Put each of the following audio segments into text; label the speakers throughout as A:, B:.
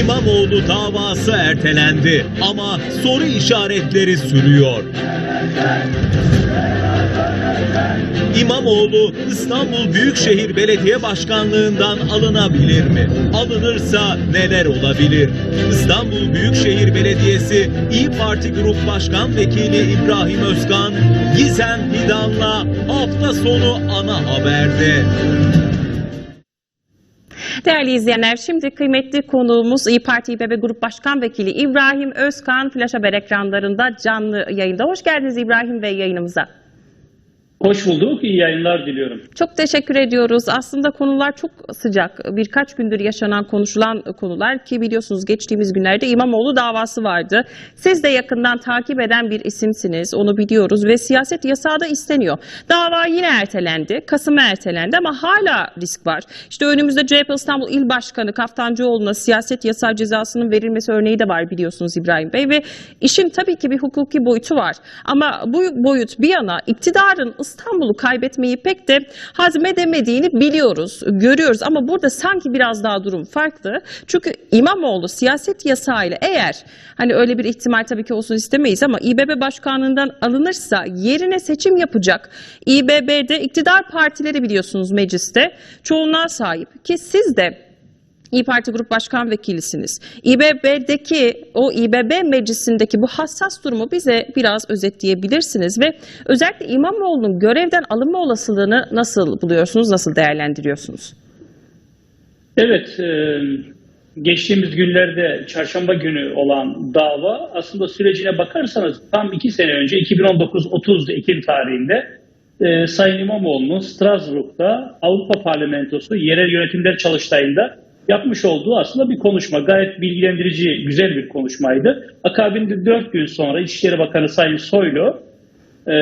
A: İmamoğlu davası ertelendi ama soru işaretleri sürüyor. İmamoğlu İstanbul Büyükşehir Belediye Başkanlığından alınabilir mi? Alınırsa neler olabilir? İstanbul Büyükşehir Belediyesi İyi Parti Grup Başkan Vekili İbrahim Özkan, Gizem Fidan'la hafta sonu ana haberde.
B: Değerli izleyenler, şimdi kıymetli konuğumuz İyi Parti İBB Grup Başkan Vekili İbrahim Özkan Flash Haber ekranlarında canlı yayında. Hoş geldiniz İbrahim Bey yayınımıza.
C: Hoş bulduk. İyi yayınlar diliyorum.
B: Çok teşekkür ediyoruz. Aslında konular çok sıcak. Birkaç gündür yaşanan, konuşulan konular ki biliyorsunuz geçtiğimiz günlerde İmamoğlu davası vardı. Siz de yakından takip eden bir isimsiniz. Onu biliyoruz ve siyaset yasağı da isteniyor. Dava yine ertelendi. Kasım'a ertelendi ama hala risk var. İşte önümüzde CHP İstanbul İl Başkanı Kaftancıoğlu'na siyaset yasağı cezasının verilmesi örneği de var biliyorsunuz İbrahim Bey ve işin tabii ki bir hukuki boyutu var. Ama bu boyut bir yana iktidarın İstanbul'u kaybetmeyi pek de hazmedemediğini biliyoruz, görüyoruz ama burada sanki biraz daha durum farklı. Çünkü İmamoğlu siyaset yasağıyla eğer hani öyle bir ihtimal tabii ki olsun istemeyiz ama İBB başkanlığından alınırsa yerine seçim yapacak. İBB'de iktidar partileri biliyorsunuz mecliste çoğunluğa sahip ki siz de İyi Parti Grup Başkan Vekilisiniz. İBB'deki o İBB meclisindeki bu hassas durumu bize biraz özetleyebilirsiniz ve özellikle İmamoğlu'nun görevden alınma olasılığını nasıl buluyorsunuz, nasıl değerlendiriyorsunuz?
C: Evet, e, geçtiğimiz günlerde çarşamba günü olan dava aslında sürecine bakarsanız tam iki sene önce 2019 30 Ekim tarihinde e, Sayın İmamoğlu'nun Strasbourg'da Avrupa Parlamentosu yerel yönetimler çalıştayında yapmış olduğu aslında bir konuşma. Gayet bilgilendirici, güzel bir konuşmaydı. Akabinde dört gün sonra İçişleri Bakanı Sayın Soylu e,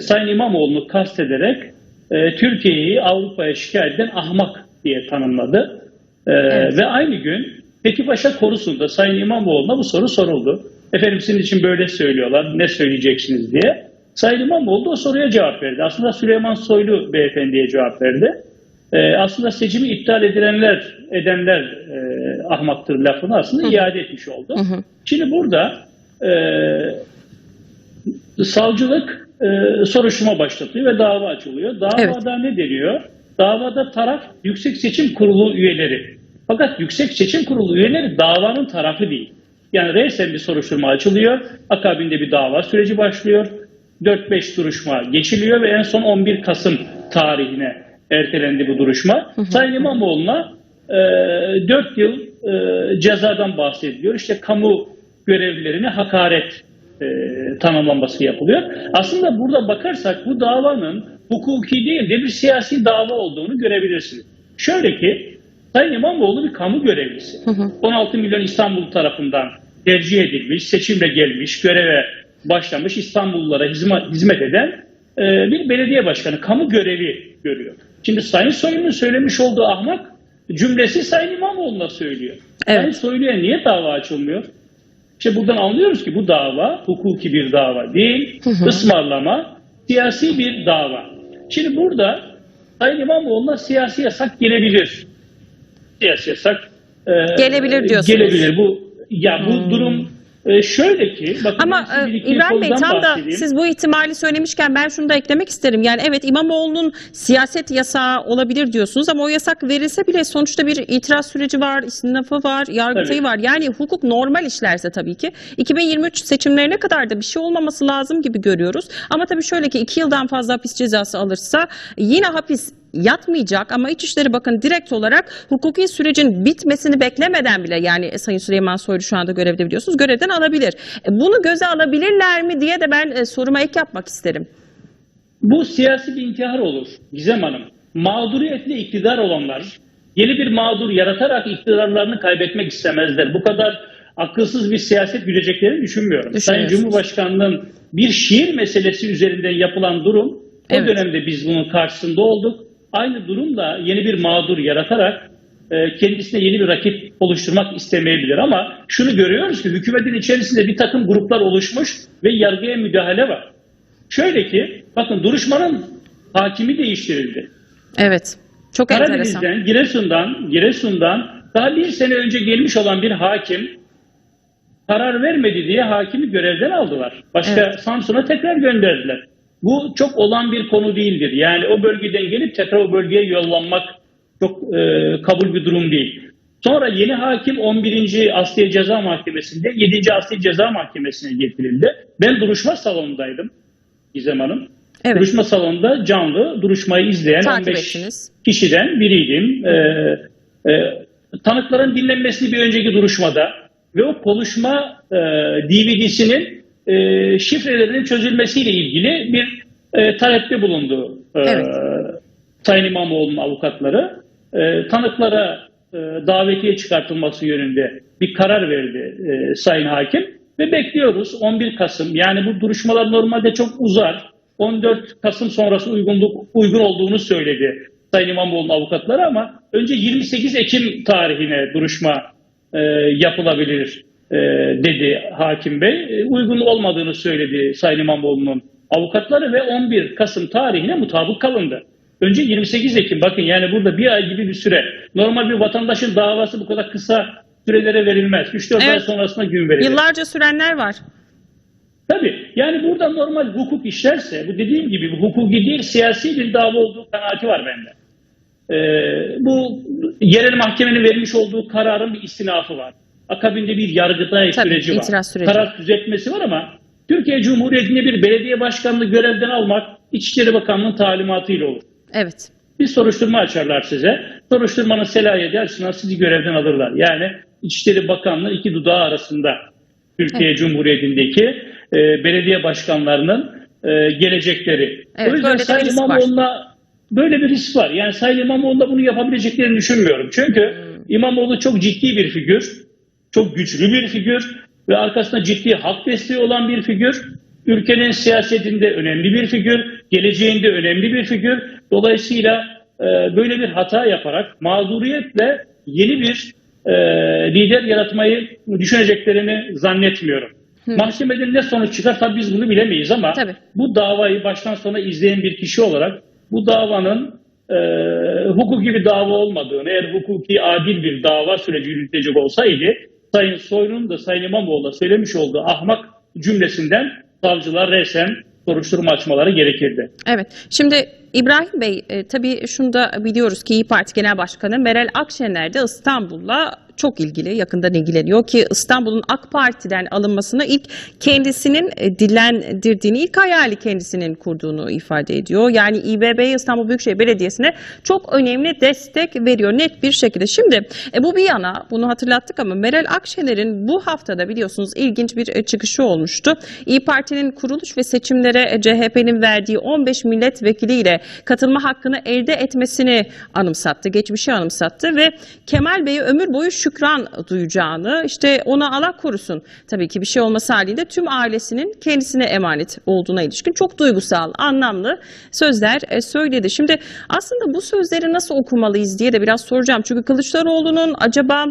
C: Sayın İmamoğlu'nu kastederek e, Türkiye'yi Avrupa'ya şikayet eden ahmak diye tanımladı. E,
B: Evet.
C: Ve aynı gün Fethi Paşa Korusu'nda Sayın İmamoğlu'na bu soru soruldu. Efendim sizin için böyle söylüyorlar, ne söyleyeceksiniz diye. Sayın İmamoğlu o soruya cevap verdi. Aslında Süleyman Soylu beyefendiye cevap verdi. E, aslında seçimi iptal edilenler, edenler e, ahmaktır lafını aslında iade etmiş oldu. Şimdi burada e, savcılık e, soruşturma başlatıyor ve dava açılıyor. Davada ne deniyor? Davada taraf Yüksek Seçim Kurulu üyeleri. Fakat Yüksek Seçim Kurulu üyeleri davanın tarafı değil. Yani resen bir soruşturma açılıyor. Akabinde bir dava süreci başlıyor. 4-5 duruşma geçiliyor ve en son 11 Kasım tarihine ertelendi bu duruşma. Sayın İmamoğlu'na e, 4 yıl e, cezadan bahsediliyor. İşte kamu görevlilerine hakaret e, tanımlanması yapılıyor. Aslında burada bakarsak bu davanın hukuki değil de bir siyasi dava olduğunu görebilirsiniz. Şöyle ki Sayın İmamoğlu bir kamu görevlisi. 16 milyon İstanbul tarafından tercih edilmiş, seçimle gelmiş, göreve başlamış İstanbullulara hizmet, hizmet eden e, bir belediye başkanı, kamu görevi görüyor. Şimdi Sayın Soylu'nun söylemiş olduğu ahmak cümlesi Sayın İmamoğlu'na söylüyor.
B: Evet.
C: Sayın Soylu'ya niye dava açılmıyor? İşte buradan anlıyoruz ki bu dava hukuki bir dava değil, ısmarlama, siyasi bir dava. Şimdi burada Sayın İmamoğlu'na siyasi yasak gelebilir. Siyasi yasak e,
B: Gelebilir diyorsunuz.
C: Gelebilir. Bu ya bu durum e, şöyle ki bakın
B: Ama e, İbrahim Bey tam da siz bu ihtimali söylemişken ben şunu da eklemek isterim. Yani evet İmamoğlu'nun siyaset yasağı olabilir diyorsunuz ama o yasak verilse bile sonuçta bir itiraz süreci var, istinafı var, yargıtayı
C: Tabii.
B: var. Yani hukuk normal işlerse tabii ki 2023 seçimlerine kadar da bir şey olmaması lazım gibi görüyoruz. Ama tabii şöyle ki iki yıldan fazla hapis cezası alırsa yine hapis yatmayacak ama İçişleri Bakanı direkt olarak hukuki sürecin bitmesini beklemeden bile yani Sayın Süleyman Soylu şu anda görevde biliyorsunuz görevden alabilir. E, Bunu göze alabilirler mi diye de ben e, soruma ek yapmak isterim.
C: Bu siyasi bir intihar olur Gizem Hanım. Mağduriyetle iktidar olanlar yeni bir mağdur yaratarak iktidarlarını kaybetmek istemezler. Bu kadar akılsız bir siyaset güdeceklerini düşünmüyorum. Sayın. Cumhurbaşkanı'nın bir şiir meselesi üzerinden yapılan durum o
B: Evet.
C: dönemde biz bunun karşısında olduk. Aynı durumla yeni bir mağdur yaratarak e, kendisine yeni bir rakip oluşturmak istemeyebilir. Ama şunu görüyoruz ki hükümetin içerisinde bir takım gruplar oluşmuş ve yargıya müdahale var. Şöyle ki bakın duruşmanın hakimi değiştirildi.
B: Evet. Çok enteresan.
C: Karadeniz'den, Giresun'dan, Giresun'dan daha bir sene önce gelmiş olan bir hakim karar vermedi diye hakimi görevden aldılar. Başka
B: Evet.
C: Samsun'a tekrar gönderdiler. Bu çok olan bir konu değildir. Yani o bölgeden gelip tekrar o bölgeye yollanmak çok e, kabul bir durum değil. Sonra yeni hakim 11. Asliye Ceza Mahkemesi'nde 7. Asliye Ceza Mahkemesi'ne getirildi. Ben duruşma salonundaydım Gizem Hanım.
B: Evet.
C: Duruşma salonunda canlı duruşmayı izleyen
B: Takip
C: 15
B: ettiniz.
C: kişiden biriydim. Ee, e, tanıkların dinlenmesini bir önceki duruşmada ve o konuşma e, DVD'sinin e, şifrelerinin çözülmesiyle ilgili bir e, talepte bulundu e,
B: Evet.
C: Sayın İmamoğlu'nun avukatları. E, tanıklara e, davetiye çıkartılması yönünde bir karar verdi e, Sayın Hakim ve bekliyoruz 11 Kasım yani bu duruşmalar normalde çok uzar. 14 Kasım sonrası uygunluk uygun olduğunu söyledi Sayın İmamoğlu'nun avukatları ama önce 28 Ekim tarihine duruşma e, yapılabilir e, dedi hakim bey. E, uygun olmadığını söyledi Sayın İmamoğlu'nun avukatları ve 11 Kasım tarihine mutabık kalındı. Önce 28 Ekim bakın yani burada bir ay gibi bir süre. Normal bir vatandaşın davası bu kadar kısa sürelere verilmez. 3-4 ay
B: Evet.
C: sonrasında gün verilir.
B: Yıllarca sürenler var.
C: Tabii yani burada normal hukuk işlerse bu dediğim gibi bu hukuki değil siyasi bir dava olduğu kanaati var bende. Ee, bu yerel mahkemenin vermiş olduğu kararın bir istinafı var. Akabinde bir yargıtay
B: Tabii,
C: süreci var.
B: itiraz süreci.
C: Karar düzeltmesi var ama Türkiye Cumhuriyeti'nde bir belediye başkanlığı görevden almak İçişleri Bakanlığı'nın talimatıyla olur.
B: Evet.
C: Bir soruşturma açarlar size. Soruşturmanın selahiyeti açısından sizi görevden alırlar. Yani İçişleri Bakanlığı iki dudağı arasında Türkiye Cumhuriyeti'ndeki e, belediye başkanlarının e, gelecekleri.
B: Evet,
C: o yüzden
B: böyle de bir
C: Sayın
B: risk var.
C: İmamoğlu'na böyle bir risk var. Yani Sayın İmamoğlu'na bunu yapabileceklerini düşünmüyorum. Çünkü
B: Hmm.
C: İmamoğlu çok ciddi bir figür. Çok güçlü bir figür ve arkasında ciddi halk desteği olan bir figür. Ülkenin siyasetinde önemli bir figür, geleceğinde önemli bir figür. Dolayısıyla e, böyle bir hata yaparak mağduriyetle yeni bir e, lider yaratmayı düşüneceklerini zannetmiyorum. Mahkemeden ne sonuç çıkar tabii biz bunu bilemeyiz ama
B: Tabii.
C: bu davayı baştan sona izleyen bir kişi olarak bu davanın e, hukuki bir dava olmadığını, eğer hukuki adil bir dava süreci yürütecek olsaydı Sayın Soylu'nun da Sayın İmamoğlu'na söylemiş olduğu ahmak cümlesinden savcılar resen soruşturma açmaları gerekirdi.
B: Evet. Şimdi İbrahim Bey e, tabii şunu da biliyoruz ki İyi Parti Genel Başkanı Meral Akşener de İstanbul'la çok ilgili, yakından ilgileniyor ki İstanbul'un AK Parti'den alınmasını ilk kendisinin e, dillendirdiğini, ilk hayali kendisinin kurduğunu ifade ediyor. Yani İBB İstanbul Büyükşehir Belediyesi'ne çok önemli destek veriyor net bir şekilde. Şimdi e, bu bir yana bunu hatırlattık ama Meral Akşener'in bu haftada biliyorsunuz ilginç bir e, çıkışı olmuştu. İyi Parti'nin kuruluş ve seçimlere e, CHP'nin verdiği 15 milletvekiliyle katılma hakkını elde etmesini anımsattı, geçmişi anımsattı ve Kemal Bey'e ömür boyu şükran duyacağını, işte ona Allah korusun tabii ki bir şey olması halinde tüm ailesinin kendisine emanet olduğuna ilişkin çok duygusal, anlamlı sözler e, söyledi. Şimdi aslında bu sözleri nasıl okumalıyız diye de biraz soracağım. Çünkü Kılıçdaroğlu'nun acaba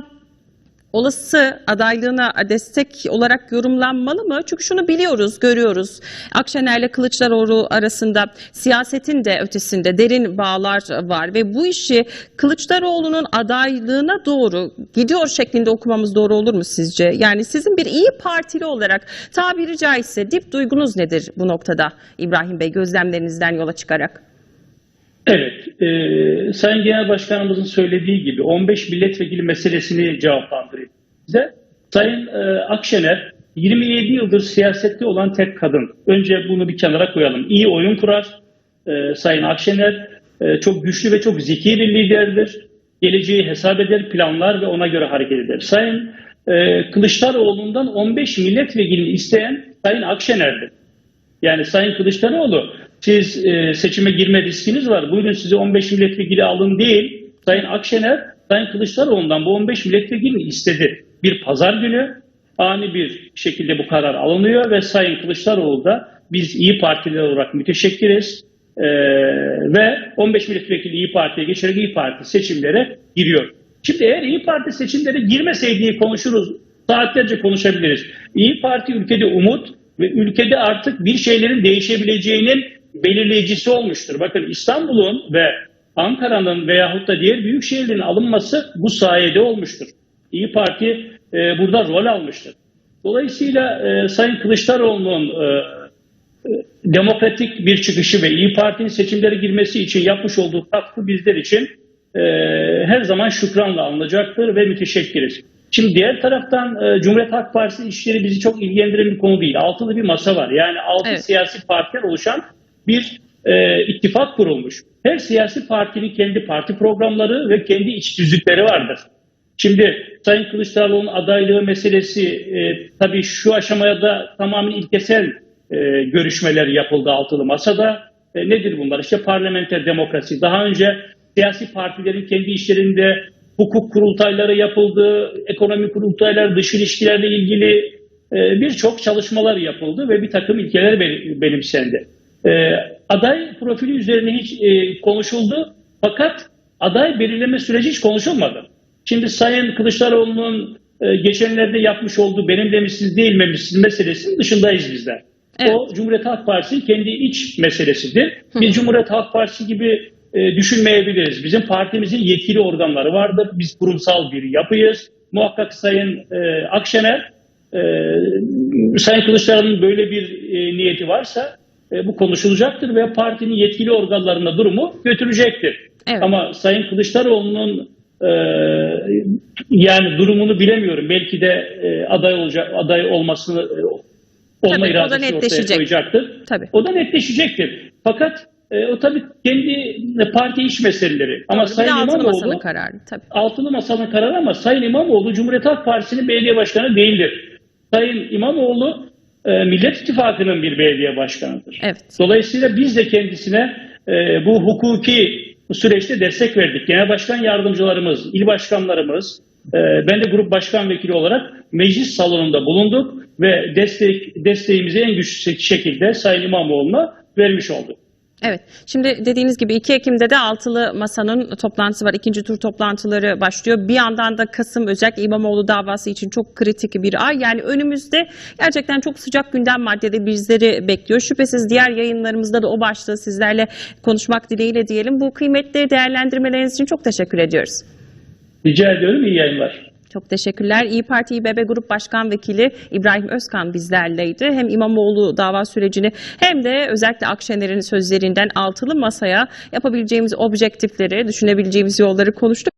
B: olası adaylığına destek olarak yorumlanmalı mı? Çünkü şunu biliyoruz, görüyoruz. Akşener'le Kılıçdaroğlu arasında siyasetin de ötesinde derin bağlar var ve bu işi Kılıçdaroğlu'nun adaylığına doğru gidiyor şeklinde okumamız doğru olur mu sizce? Yani sizin bir iyi partili olarak tabiri caizse dip duygunuz nedir bu noktada İbrahim Bey gözlemlerinizden yola çıkarak?
C: Evet, e, Sayın Genel Başkanımızın söylediği gibi 15 milletvekili meselesini cevaplandırayım size. Sayın e, Akşener 27 yıldır siyasette olan tek kadın. Önce bunu bir kenara koyalım. İyi oyun kurar. E, Sayın Akşener e, çok güçlü ve çok zeki bir liderdir. Geleceği hesap eder, planlar ve ona göre hareket eder. Sayın e, Kılıçdaroğlu'ndan 15 milletvekilini isteyen Sayın Akşener'dir. Yani Sayın Kılıçdaroğlu siz e, seçime girme riskiniz var. Buyurun size 15 milletvekili alın değil. Sayın Akşener Sayın Kılıçdaroğlu'ndan bu 15 milletvekilini istedi. Bir pazar günü ani bir şekilde bu karar alınıyor ve Sayın Kılıçdaroğlu da biz İyi Partililer olarak müteşekkiriz e, ve 15 milletvekili İyi Parti'ye geçerek İyi Parti seçimlere giriyor. Şimdi eğer İyi Parti seçimlere girmeseydi konuşuruz, saatlerce konuşabiliriz. İyi Parti ülkede umut ve ülkede artık bir şeylerin değişebileceğinin belirleyicisi olmuştur. Bakın İstanbul'un ve Ankara'nın veyahut da diğer büyük şehirlerin alınması bu sayede olmuştur. İyi Parti e, burada rol almıştır. Dolayısıyla e, Sayın Kılıçdaroğlu'nun e, demokratik bir çıkışı ve İyi Parti'nin seçimlere girmesi için yapmış olduğu katkı bizler için e, her zaman şükranla alınacaktır ve müteşekkiriz. Şimdi diğer taraftan e, Cumhuriyet Halk Partisi işleri bizi çok ilgilendiren bir konu değil. Altılı bir masa var. Yani altı
B: Evet.
C: siyasi partiler oluşan bir e, ittifak kurulmuş. Her siyasi partinin kendi parti programları ve kendi iç düzlükleri vardır. Şimdi Sayın Kılıçdaroğlu'nun adaylığı meselesi e, tabii şu aşamaya da tamamen ilkesel e, görüşmeler yapıldı altılı masada. E, nedir bunlar? İşte parlamenter demokrasi. Daha önce siyasi partilerin kendi işlerinde hukuk kurultayları yapıldı, ekonomi kurultayları, dış ilişkilerle ilgili e, birçok çalışmalar yapıldı ve bir takım ilkeler be- benimsendi. E, aday profili üzerine hiç e, konuşuldu fakat aday belirleme süreci hiç konuşulmadı. Şimdi Sayın Kılıçdaroğlu'nun e, geçenlerde yapmış olduğu benimle mi siz değil mi siz meselesinin dışındayız bizler.
B: Evet.
C: O Cumhuriyet Halk Partisi'nin kendi iç meselesidir. Biz Cumhuriyet Halk Partisi gibi e, düşünmeyebiliriz. Bizim partimizin yetkili organları vardır. Biz kurumsal bir yapıyız. Muhakkak Sayın e, Akşener, e, Sayın Kılıçdaroğlu'nun böyle bir e, niyeti varsa e, bu konuşulacaktır ve partinin yetkili organlarına durumu götürecektir.
B: Evet.
C: Ama Sayın Kılıçdaroğlu'nun e, yani durumunu bilemiyorum. Belki de e, aday olacak aday olmasını e, olma
B: Tabii,
C: iradesini ortaya koyacaktır.
B: Tabii.
C: O da netleşecektir. Fakat e, o tabii kendi parti iç meseleleri. Ama
B: Doğru, de
C: Sayın
B: altılı masanın
C: İmamoğlu
B: kararı tabii.
C: altılı masanın kararı ama Sayın İmamoğlu Cumhuriyet Halk Partisi'nin belediye başkanı değildir. Sayın İmamoğlu e, Millet İttifakı'nın bir belediye başkanıdır.
B: Evet.
C: Dolayısıyla biz de kendisine e, bu hukuki süreçte destek verdik. Genel başkan yardımcılarımız, il başkanlarımız, e, ben de grup başkan vekili olarak meclis salonunda bulunduk ve destek desteğimizi en güçlü şekilde Sayın İmamoğlu'na vermiş olduk.
B: Evet. Şimdi dediğiniz gibi 2 Ekim'de de altılı masanın toplantısı var. İkinci tur toplantıları başlıyor. Bir yandan da Kasım özellikle İmamoğlu davası için çok kritik bir ay. Yani önümüzde gerçekten çok sıcak gündem maddeleri bizleri bekliyor. Şüphesiz diğer yayınlarımızda da o başlığı sizlerle konuşmak dileğiyle diyelim. Bu kıymetli değerlendirmeleriniz için çok teşekkür ediyoruz.
C: Rica ediyorum iyi yayınlar.
B: Çok teşekkürler. İyi Parti İBB Grup Başkan Vekili İbrahim Özkan bizlerleydi. Hem İmamoğlu dava sürecini hem de özellikle Akşener'in sözlerinden altılı masaya yapabileceğimiz objektifleri, düşünebileceğimiz yolları konuştuk.